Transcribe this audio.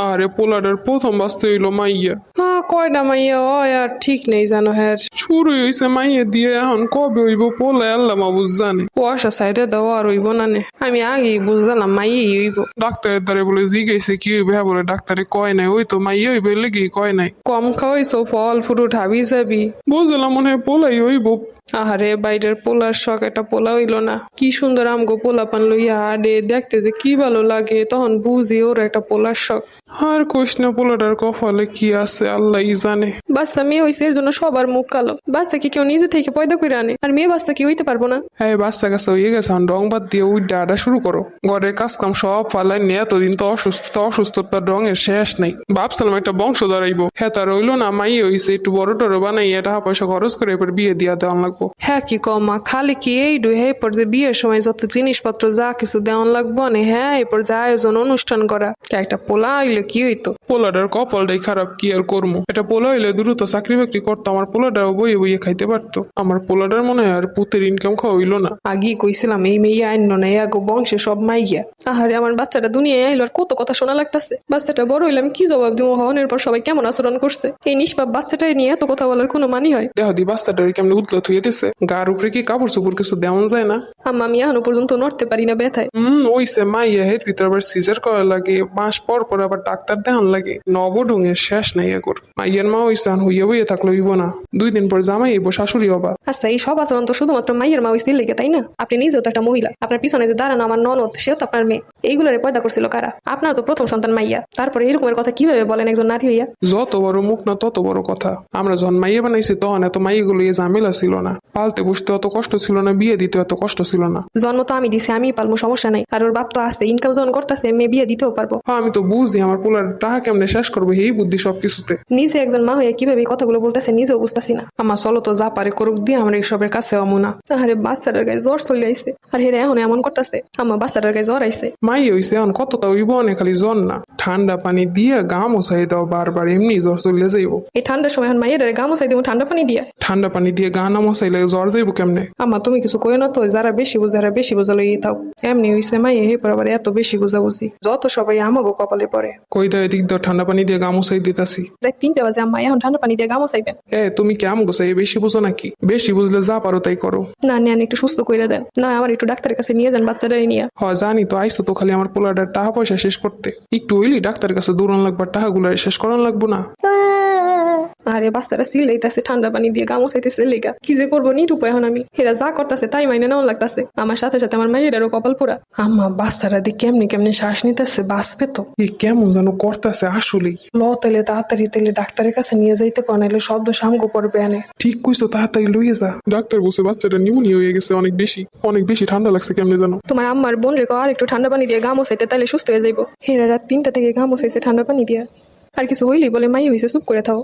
আরে পোলাডার প্রথম বাঁচতে হইল মাইয়া। হ্যাঁ কয়টা মাইয়া হয় আর ঠিক নেই জানো হ্যাঁ শুরু হয়েছে মাইয়া দিয়ে এখন কবে হইব পোলা আল্লাহ মাবুজ জানে। কুয়াশা সাইডে দেওয়া আর হইব না নে। আমি আগেই বুঝলাম মাইয়াই হইব। ডাক্তারের দ্বারে বলে জিজ্ঞাসা কি হইবে? হ্যাঁ বলে ডাক্তারে কয় নাই ওই তো মাইয়া হইবে লেগেই কয় নাই। কম খাওয়াইছো ফল ফ্রুট হাবি যাবি বুঝলাম মনে হয় পোলাই হইব। আহারে বাইরের পোলার শখ একটা পোলা হইল না। কি সুন্দর আমগো পোলা পান লইয়া আডে দেখতে যে কি ভালো লাগে তখন বুঝি ওর একটা পোলার শখ। আর না পোলাটার কপালে কি আছে আল্লাহই জানে। বাচ্চা মেয়ে হয়েছে এর জন্য সবার মুখ কালো। বাচ্চা কি কেউ নিজে থেকে পয়দা করে আনে? আর মেয়ে বাচ্চা কি হইতে পারব না? হ্যাঁ বাচ্চা কাছে হয়ে গেছে এখন রং বাদ দিয়ে ওই ডাটা শুরু করো। ঘরের কাজ কাম সব ফালাই নিয়ে এতদিন তো অসুস্থ অসুস্থতার রঙের শেষ নাই। ভাবছিলাম একটা বংশ দাঁড়াইবো হ্যাঁ তার রইল না মাই হইছে একটু বড় টড়ো বানাই টাকা পয়সা খরচ করে এরপর বিয়ে দিয়া দেওয়ান লাগবো। হ্যাঁ কি কমা খালি কি এই ডু হে পর যে বিয়ের সময় যত জিনিসপত্র যা কিছু দেওয়ান লাগবো না হ্যাঁ এরপর যে আয়োজন অনুষ্ঠান করা। তা একটা পোলা কি হইতো? পোলাডার কপালটাই খারাপ কি আর এটা পোলা হইলে দ্রুত চাকরি বাকরি করতো আমার বইয়ে বইয়ে খাইতে পারতো। আমার পোলাডার মনে হয় আর পুতের ইনকাম খাওয়া হইল না। আগেই কইছিলাম এই মেয়ে আইন না এগো বংশে সব মাইয়া। আহারে আমার বাচ্চাটা দুনিয়ায় আইলো আর কত কথা শোনা লাগতাছে। বাচ্চাটা বড় হইলাম কি জবাব দিব হওয়ানোর পর সবাই কেমন আচরণ করছে? এই নিষ্পাপ বাচ্চাটাই নিয়ে এত কথা বলার কোনো মানি হয়? দেহ দি বাচ্চাটার কেমনি থুয়ে দিছে গার উপরে কি কাপড় চোপড় কিছু দেওয়ান যায় না? আম্মা আমি এখনও পর্যন্ত নড়তে পারি না ব্যথায়। হম ওইসে মাইয়া হের ভিতর আবার সিজার করা লাগে মাস পর পর আবার ডাক্তার দেখান লাগে। নবডুঙের শেষ নাই এগোর। মাইয়ের মা ওইসে এখন হইয়া বইয়া থাকল হইব না। দুই দিন পর জামাই এবো শাশুড়ি হবা। আচ্ছা এই সব আচরণ তো শুধুমাত্র মাইয়ের মা হইছিল লেগে তাই না? আপনি নিজেও তো একটা মহিলা। আপনার পিছনে যে দাঁড়ানো আমার ননদ সেও তো আপনার মেয়ে। এইগুলোরে পয়দা করছিল কারা? আপনার তো প্রথম সন্তান মাইয়া। তারপরে এরকমের কথা কীভাবে বলেন একজন নারী হইয়া? যত বড় মুখ না তত বড় কথা। আমরা যখন মাইয়া বানাইছি তখন এত মাইয়াগুলো ইয়ে ঝামেলা ছিল না। পালতে বসতে অত কষ্ট ছিল না বিয়ে দিতে অত কষ্ট ছিল না। জন্ম তো আমি দিছি আমি পালবো সমস্যা নাই। আর ওর বাপ তো আছে ইনকাম যখন করতেছে মেয়ে বিয়ে দিতেও পারব। হ্যাঁ আমি তো বুঝি আমার পোলার টাকা কেমনে শেষ করব এই বুদ্ধি সব কিছুতে নিজে একজন মা হয়ে কীভাবে এই কথাগুলো বলতেছে নিজেও বুঝতেছি না। আমার চলো তো যা পারে করুক দিয়ে আমার এইসবের কাছে অমুনা আরে বাচ্চাটার গায়ে জ্বর চলে আইছে। আর হেরে এখন এমন করতেছে আমার বাচ্চাটার গায়ে জ্বর আইছে। মাই হইছে এখন কতটা হইব অনেক খালি জ্বর না। ঠান্ডা পানি দিয়ে গা মোছাই দাও বারবার এমনি জ্বর চলে যাইব। এই ঠান্ডার সময় এখন মাইয়ের গামোচাই দেবো ঠান্ডা পানি দিয়া। ঠান্ডা পানি দিয়ে গা না মোছাইলে জ্বর যাইব কেমনে? আমা তুমি কিছু কই না তো যারা বেশি বুঝে যারা বেশি বুঝা লই তাও এমনি হইছে মাই হে পর আবার এত বেশি বুঝা বুঝি যত সবাই আমাগো কপালে পড়ে। কই দাও এদিক দাও ঠান্ডা পানি দিয়ে গা মোছাই দিতাছি। প্রায় তিনটা বাজে আম্মা এখন ঠান্ডা পানি দিয়ে গামোচাইবেন এ তুমি কেমন গোছাই? বেশি বুঝো নাকি? বেশি বুঝলে যা পারো তাই করো। না নেন একটু সুস্থ কইরা দেন। না আমার একটু ডাক্তারের কাছে নিয়ে যান বাচ্চাটাই নিয়ে। হ জানি তো আইসো তো খালি আমার পোলাটার টাকা পয়সা শেষ করতে। একটু হইলি ডাক্তারের কাছে দৌড়ান লাগবে টাকাগুলো শেষ করান লাগবো না আরে বাচ্চারা সিলাইতেছে ঠান্ডা পানি দিয়ে গামো চাইতেছে লেগা। কি যে করব নিট উপায় এখন আমি। হেরা যা করতেছে তাই মাইনে নেওয়া লাগতেছে। আমার সাথে সাথে আমার মায়েরারও কপাল পোড়া। আম্মা বাচ্চারা দিয়ে কেমনি কেমনি শ্বাস নিতেছে বাঁচবে তো। এ কেমন যেন করতেছে আসলেই ল তাইলে তাড়াতাড়ি তাইলে ডাক্তারের কাছে নিয়ে যাইতে কনাইলে শব্দ সামগো পড়বে আনে ঠিক কইছো তাড়াতাড়ি লইয়ে যা। ডাক্তার বসে বাচ্চাটা নিউমোনিয়া হয়ে গেছে অনেক বেশি। অনেক বেশি ঠান্ডা লাগছে কেমনে জানো? তোমার আম্মার বোন রেখো আর একটু ঠান্ডা পানি দিয়ে গামোচাইতে তাইলে সুস্থ হয়ে যাইবো। হেরা রাত তিনটা থেকে গামোচাইছে ঠান্ডা পানি দিয়া। আর কিছু হইলি বলে মাই হইছে চুপ করে থাও।